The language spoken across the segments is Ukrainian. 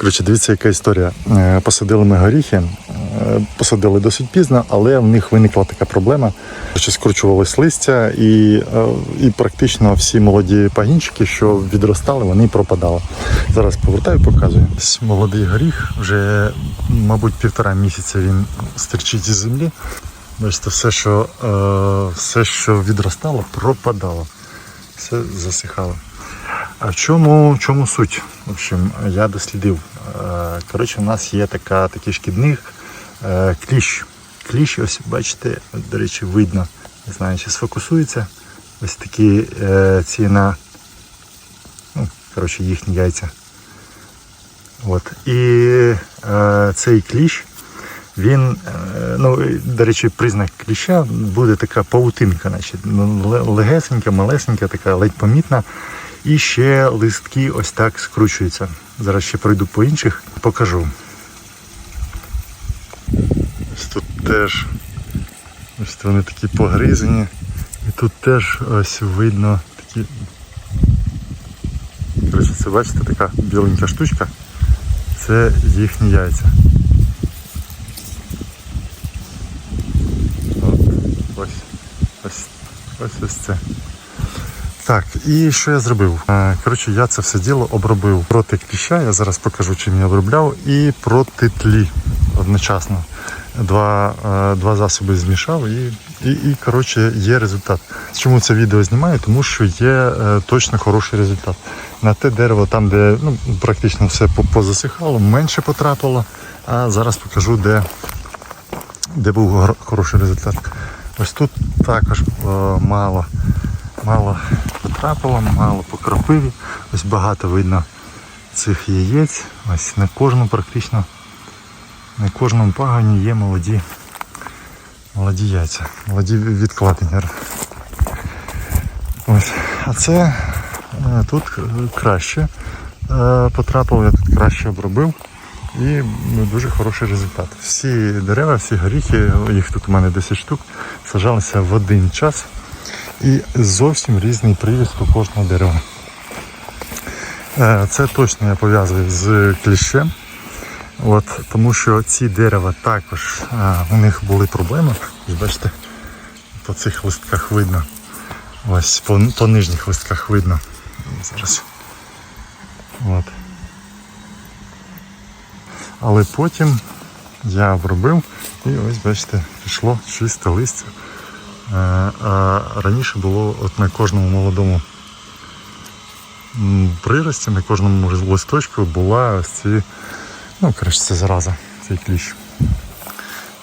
Коротше, дивіться, яка історія. Е, Посадили ми горіхи, е, посадили досить пізно, але в них виникла така проблема. Коротше, скручувалось листя, і, е, і практично всі молоді пагінчики, що відростали, вони пропадали. Зараз повертаю, показую. Ось молодий горіх, вже, мабуть, півтора місяця він стерчить із землі. Бачите, все, що, все, що відростало, пропадало. Все засихало. А в чому, в чому суть? В общем, я дослідив. Е, Коротше, у нас є така, такий шкідник е, кліщ. Кліщ, ось бачите, до речі, видно. Не знаю, чи сфокусується. Ось такі е, ці на ну, коротше, їхні яйця. От. І цей кліщ, він, ну, до речі, признак кліща буде така паутинка, значить, ну, легесенька, малесенька, така ледь помітна. І ще листки ось так скручуються. Зараз ще пройду по інших, покажу. Ось тут теж ось вони такі погризані. І тут теж ось видно такі. Коротше, це бачите, така біленька штучка. Це їхні яйця. От, ось, ось, ось ось це. Так, і що я зробив? Е, Коротше, я це все діло обробив проти кліща. Я зараз покажу, чим я обробляв, і проти тлі одночасно. Два, е, два засоби змішав і, і, і коротше, є результат. Чому це відео знімаю? Тому що є е, точно хороший результат. На те дерево, там, де ну, практично все позасихало, менше потрапило. А зараз покажу, де, де був хороший результат. Ось тут також мало, мало потрапило, мало по кропиві. Ось багато видно цих яєць. Ось на кожному практично, на кожному пагані є молоді, молоді яйця, молоді відкладення. Ось. А це е, тут краще е, потрапило, я тут краще обробив. І ну, дуже хороший результат. Всі дерева, всі горіхи, їх тут у мене 10 штук, сажалися в один час. І зовсім різний привіст у кожного дерева. Е, Це точно я пов'язую з кліщем. От, тому що ці дерева також е, у них були проблеми. Бачите, по цих листках видно. Ось по, по нижніх листках видно. Зараз. От. Але потім я обробив і ось бачите, пішло чисте листя. Е, А раніше було от на кожному молодому прирості, на кожному листочку була ось ці, ну, коротше, це зараза, цей кліщ.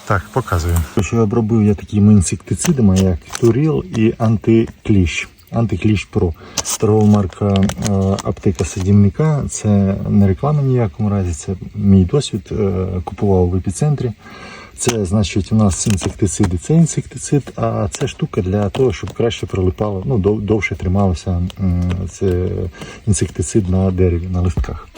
Так, показую. Що я обробив я такими інсектицидами, як Туріл і антикліщ. Антикліщ Про. Торгова марка е, аптека садівника. Це не реклама ні в якому разі, це мій досвід. е, Купував в епіцентрі. Це значить у нас інсектициди це інсектицид, а це штука для того, щоб краще прилипало, ну дов- довше трималося це інсектицид на дереві, на листках.